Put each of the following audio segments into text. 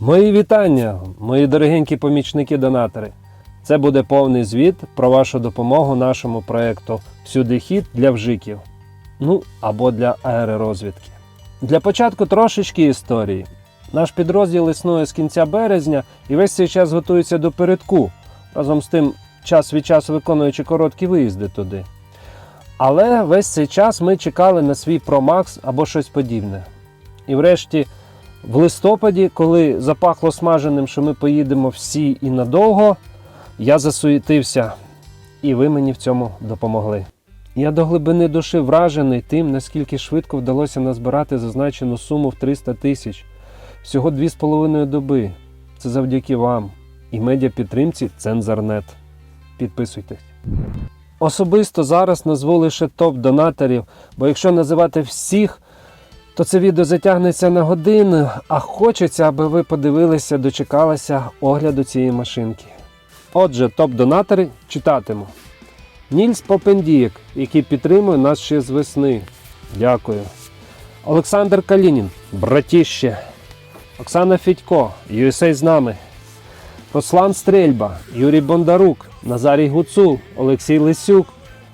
Мої вітання, мої дорогенькі помічники-донатори. Це буде повний звіт про вашу допомогу нашому проєкту Всюди хід для вжиків. Ну або для аеророзвідки. Для початку трошечки історії. Наш підрозділ існує з кінця березня і весь цей час готується до передку, разом з тим, час від часу виконуючи короткі виїзди туди. Але весь цей час ми чекали на свій промакс або щось подібне. І врешті, в листопаді, коли запахло смаженим, що ми поїдемо всі і надовго, я засуетився, і ви мені в цьому допомогли. Я до глибини душі вражений тим, наскільки швидко вдалося назбирати зазначену суму в 300 тисяч. Всього дві з половиною доби. Це завдяки вам і медіапідтримці Цензорнет. Підписуйтесь. Особисто зараз назву лише топ-донаторів, бо якщо називати всіх, то це відео затягнеться на годину, а хочеться, аби ви подивилися, дочекалися огляду цієї машинки. Отже, топ-донатори читатиму. Нільс Попендієк, який підтримує нас ще з весни. Дякую. Олександр Калінін, братіще. Оксана Фідько, USA з нами. Руслан Стрельба, Юрій Бондарук, Назарій Гуцул, Олексій Лисюк,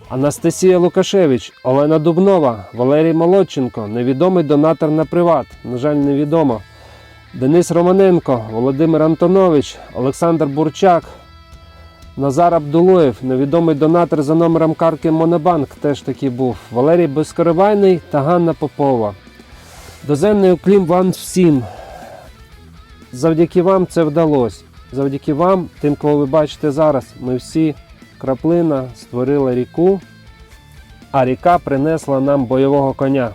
Анастасія Лукашевич, Олена Дубнова, Валерій Молодченко, невідомий донатор на приват, на жаль, невідомо. Денис Романенко, Володимир Антонович, Олександр Бурчак, Назар Абдулоєв, невідомий донатор за номером карки Монобанк, теж такий був. Валерій Безкоривайний та Ганна Попова. Доземний уклім вам всім. Завдяки вам це вдалося. Завдяки вам, тим, кого ви бачите зараз, ми всі краплина створила ріку, а ріка принесла нам бойового коня.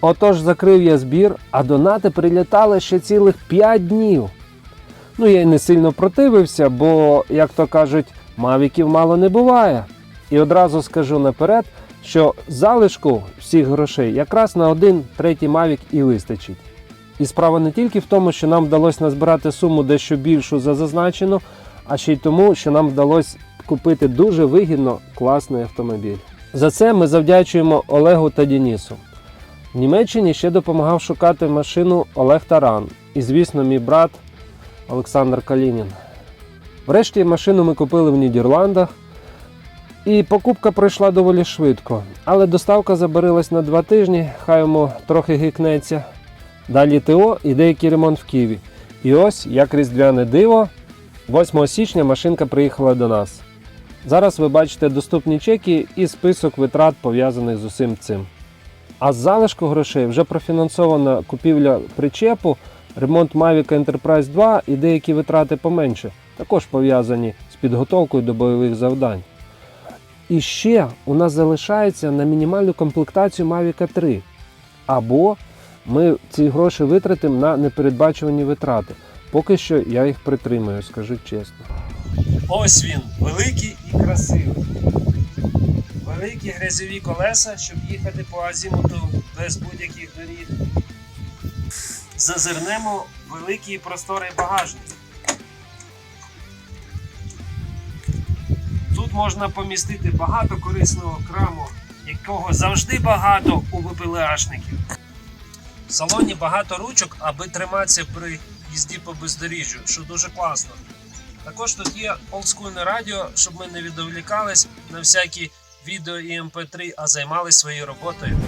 Отож закрив я збір, а донати прилітали ще цілих 5 днів. Ну, я й не сильно противився, бо, як то кажуть, мавіків мало не буває. І одразу скажу наперед, що залишку всіх грошей якраз на один третій мавік і вистачить. І справа не тільки в тому, що нам вдалося назбирати суму дещо більшу за зазначену, а ще й тому, що нам вдалося купити дуже вигідно класний автомобіль. За це ми завдячуємо Олегу та Дінісу. В Німеччині ще допомагав шукати машину Олег Таран і, звісно, мій брат Олександр Калінін. Врешті машину ми купили в Нідерландах, і покупка пройшла доволі швидко, але доставка забарилась на два тижні, хай йому трохи гикнеться. Далі ТО і деякий ремонт в Києві. І ось, як різдвяне диво, 8 січня машинка приїхала до нас. Зараз ви бачите доступні чеки і список витрат пов'язаних з усім цим. А з залишку грошей вже профінансована купівля причепу, ремонт Mavic Enterprise 2 і деякі витрати поменше, також пов'язані з підготовкою до бойових завдань. І ще у нас залишається на мінімальну комплектацію Mavic 3. Або ми ці гроші витратимо на непередбачувані витрати. Поки що я їх притримую, скажу чесно. Ось він, великий і красивий. Великі грязьові колеса, щоб їхати по азімуту без будь-яких доріг. Зазирнемо в великий і просторий багажник. Тут можна помістити багато корисного краму, якого завжди багато у ВПЛАшників. В салоні багато ручок, аби триматися при їзді по бездоріжжю, що дуже класно. Також тут є олдскульне радіо, щоб ми не відволікались на всякі відео і mp3, а займалися своєю роботою.